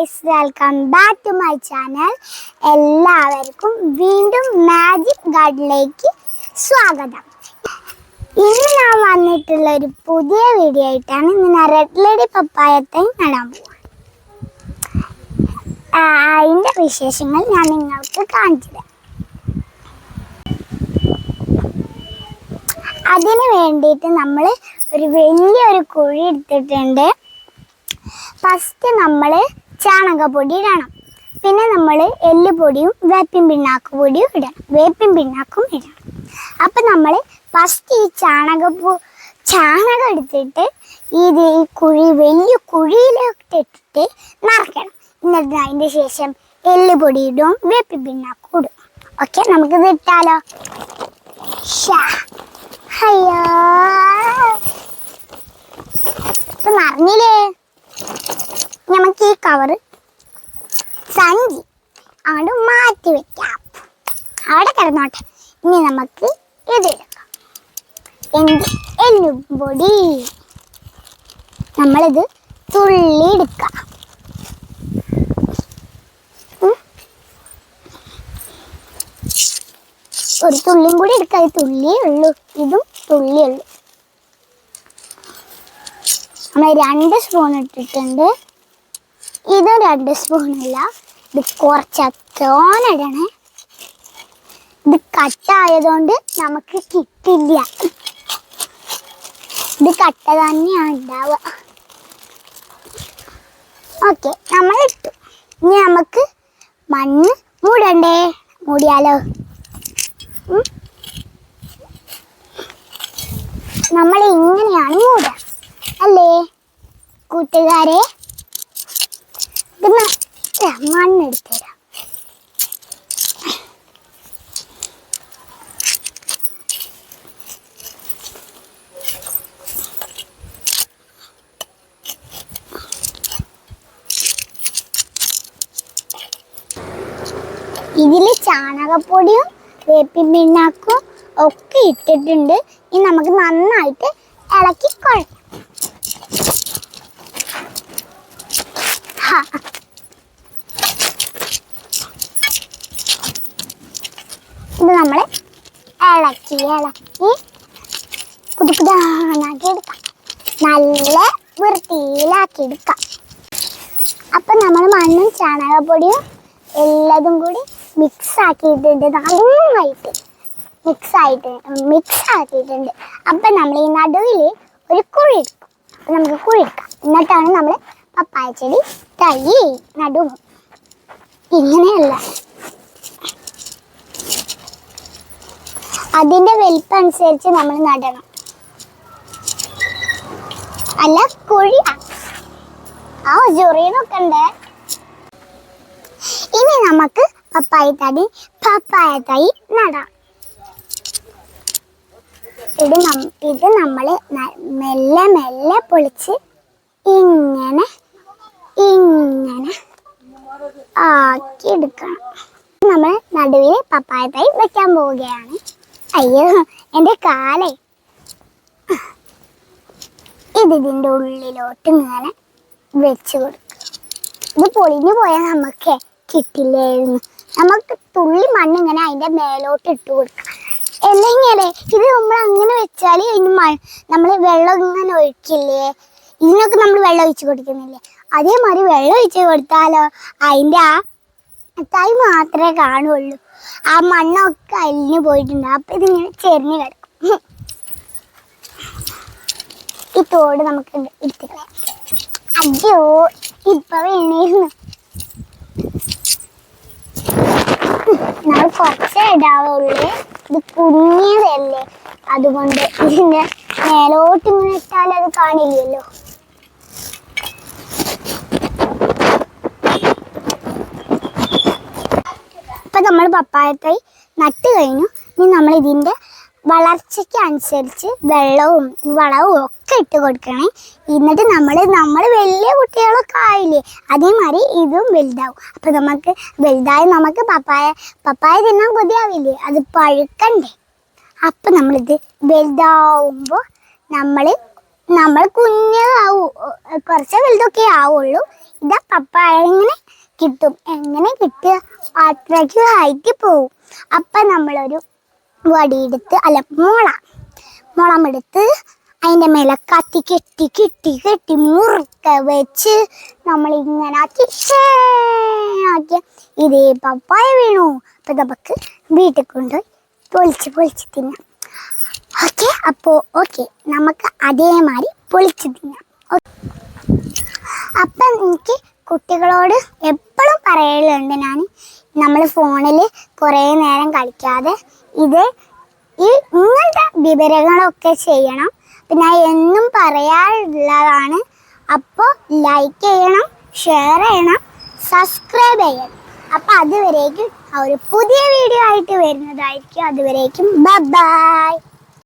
Guys welcome back to my channel എല്ലാവർക്കും വീണ്ടും magic ഗാർഡിലേക്ക് സ്വാഗതം. ഇന്ന് ഞാൻ വന്നിട്ടുള്ള ഒരു പുതിയ വീഡിയോ ആയിട്ടാണ് ഇന്ന് ഞാൻ റെഡ് ലേഡി പപ്പായത്തെ നടാൻ പോവാ. അതിന്റെ വിശേഷങ്ങൾ ഞാൻ നിങ്ങൾക്ക് കാണിച്ചു തരാം അതിന് വേണ്ടിയിട്ട് നമ്മൾ ഒരു വലിയൊരു കുഴി എടുത്തിട്ടുണ്ട്. ഫസ്റ്റ് നമ്മൾ ചാണകപ്പൊടി ഇടണം പിന്നെ നമ്മൾ എല്ലുപൊടിയും വേപ്പിൻ പിണ്ണാക്ക് പൊടിയും ഇടണം. വേപ്പിൻ പിണ്ണാക്കും ഇടണം. അപ്പം നമ്മൾ ഫസ്റ്റ് ഈ ചാണകപ്പൂ ചാണകം എടുത്തിട്ട് ഇത് ഈ കുഴി വലിയ കുഴിയിലോട്ട് ഇട്ടിട്ട് നിറയ്ക്കണം. എന്നിട്ട് അതിന്റെ ശേഷം എല്ലുപൊടി ഇടും വേപ്പിൻ പിണ്ണാക്കും ഇടും. ഓക്കെ നമുക്കിത് ഇട്ടാലോ? അയ്യോ. ഇപ്പൊ നിറഞ്ഞില്ലേ? അവിടെ കിടന്നോട്ടെ. ഇനി നമുക്ക് ഇത് എന്ത് എല്ലുപൊടി. നമ്മളിത് തുള്ളി എടുക്കാം. ഒരു തുള്ളിയും കൂടി എടുക്കാം. ഇത് തുള്ളിയേ ഉള്ളൂ. ഇതും തുള്ളിയേ ഉള്ളൂ. നമ്മൾ രണ്ട് സ്പൂൺ ഇട്ടിട്ടുണ്ട്. ഇതും രണ്ട് സ്പൂണല്ല ഇത് കുറച്ചത്തോനെ ഇടണേ. ഇത് കട്ടായതുകൊണ്ട് നമുക്ക് കിട്ടില്ല. ഇത് കട്ട തന്നെയാണ് ഉണ്ടാവുക ഓക്കെ നമ്മൾ ഇട്ടു ഇനി നമുക്ക് മണ്ണ് മൂടണ്ടേ? മൂടിയാലോ? നമ്മൾ ഇങ്ങനെയാണ് മൂടുക അല്ലേ? കൂട്ടുകാരെ ഇത് മണ്ണെടുത്ത് തരാം ഇതിൽ ചാണകപ്പൊടിയും വേപ്പിൻ പിണ്ണാക്കും ഒക്കെ ഇട്ടിട്ടുണ്ട്. ഇനി നമുക്ക് നന്നായിട്ട് ഇളക്കി കുഴക്കാം ഇത് നമ്മൾ ഇളക്കി ഇളക്കി കുതുകുതാനാക്കി എടുക്കാം. നല്ല വൃത്തിയിലാക്കി എടുക്കാം. അപ്പം നമ്മൾ മണ്ണും ചാണകപ്പൊടിയും എല്ലാതും കൂടി മിക്സ് ആക്കിയിട്ടുണ്ട് നന്നായിട്ട് മിക്സ് ആയിട്ട് മിക്സ് ആക്കിയിട്ടുണ്ട് അപ്പം നമ്മൾ ഈ നടുവിൽ ഒരു കുഴി എടുക്കും. അപ്പം നമുക്ക് കുഴി എടുക്കാം. എന്നിട്ടാണ് നമ്മൾ പപ്പായ ചെടി തൈ നടും ഇങ്ങനെയല്ല. അതിന്റെ വലിപ്പം അനുസരിച്ച് നമ്മൾ നടണം. അല്ല കുഴി. ആ ചൊറിയനൊക്കെ ഉണ്ട്. ഇനി നമുക്ക് പപ്പായ തടി പപ്പായ തൈ നടാം. ഇത് ഇത് നമ്മൾ മെല്ലെ മെല്ലെ പൊളിച്ച് ഇങ്ങനെ ഇങ്ങനെ ആക്കി എടുക്കണം നമ്മൾ നടുവിൽ പപ്പായ തൈ വെക്കാൻ പോവുകയാണ്. അയ്യോ എന്റെ കാലേ. ഇത് ഇതിന്റെ ഉള്ളിലോട്ട് ഇങ്ങനെ വെച്ച് കൊടുക്കും ഇത് പൊളിഞ്ഞു പോയാൽ നമുക്ക് കിട്ടില്ലായിരുന്നു നമുക്ക് തുള്ളി മണ്ണ് ഇങ്ങനെ അതിന്റെ മേലോട്ട് ഇട്ട് കൊടുക്കാം. അല്ലെങ്കിൽ ഇത് നമ്മൾ അങ്ങനെ വെച്ചാൽ അതിന് മ നമ്മൾ വെള്ളം ഇങ്ങനെ ഒഴിക്കില്ലേ? ഇതിനൊക്കെ നമ്മൾ വെള്ളം ഒഴിച്ച് കൊടുക്കുന്നില്ലേ? അതേമാതിരി വെള്ളം ഒഴിച്ച് കൊടുത്താലോ അതിന്റെ ആ തൈ മാത്രമേ കാണുള്ളൂ. ആ മണ്ണൊക്കെ അലിഞ്ഞു പോയിട്ടുണ്ട്. അപ്പം ഇതിങ്ങനെ ചെരിഞ്ഞ് കിടക്കും. ഈ തോട് നമുക്ക് എടുത്തിക്കളയാം അയ്യോ ഇപ്പം വീണിരുന്നു നമ്മൾ കുറച്ചേ ഇടാവുള്ളൂ. ഇത് കുഞ്ഞിയതല്ലേ അതുകൊണ്ട് ഇതിന്റെ മേലോട്ട് ഇങ്ങനെ ഇട്ടാൽ അത് കാണില്ലല്ലോ. ഇപ്പൊ നമ്മൾ പപ്പായത്തൈ നട്ട് കഴിഞ്ഞു. ഇനി നമ്മൾ ഇതിന്റെ വളർച്ചയ്ക്ക് അനുസരിച്ച് വെള്ളവും വളവും ഒക്കെ ഇട്ട് കൊടുക്കണേ. എന്നിട്ട് നമ്മൾ നമ്മൾ വലിയ കുട്ടികളൊക്കെ ആയില്ലേ അതേമാതിരി ഇതും വലുതാവും. അപ്പം നമുക്ക് വലുതായി നമുക്ക് പപ്പായ പപ്പായ തിന്നാൻ കൊതിയാവില്ലേ? അത് പഴുക്കണ്ടേ. അപ്പം നമ്മളിത് വലുതാവുമ്പോൾ നമ്മൾ നമ്മൾ കുഞ്ഞാവും കുറച്ച് വലുതൊക്കെ ആവുള്ളൂ. ഇതാ പപ്പായ ഇങ്ങനെ കിട്ടും. എങ്ങനെ കിട്ടുക? അത്രയ്ക്ക് ഹൈറ്റ് പോവും. അപ്പം നമ്മളൊരു വടിയെടുത്ത് അല്ല മുള. മുളമെടുത്ത് അതിന്റെ മേലെ കത്തി കെട്ടി കെട്ടി കെട്ടി മുറുക്ക വെച്ച് നമ്മൾ ഇങ്ങനെ ആക്കി. ആക്കിയ ഇതേ പപ്പായ വീണു. അപ്പം നമുക്ക് വീട്ടിൽ കൊണ്ടുപോയി പൊളിച്ച് പൊളിച്ച് തിന്നാം. ഓക്കെ അപ്പോൾ ഓക്കെ നമുക്ക് അതേമാതിരി പൊളിച്ച് തിന്നാം. അപ്പം എനിക്ക് കുട്ടികളോട് എപ്പോഴും പറയലുണ്ട് ഞാൻ നമ്മൾ ഫോണിൽ കുറേ നേരം കളിക്കാതെ ഇത് ഈ ഇങ്ങനത്തെ വിവരങ്ങളൊക്കെ ചെയ്യണം. പിന്നെ എന്നും പറയാറുള്ളതാണ് അപ്പോൾ ലൈക്ക് ചെയ്യണം ഷെയർ ചെയ്യണം സബ്സ്ക്രൈബ് ചെയ്യണം. അപ്പോൾ അതുവരേക്കും ഒരു പുതിയ വീഡിയോ ആയിട്ട് വരുന്നതായിരിക്കും. അതുവരേക്കും ബൈ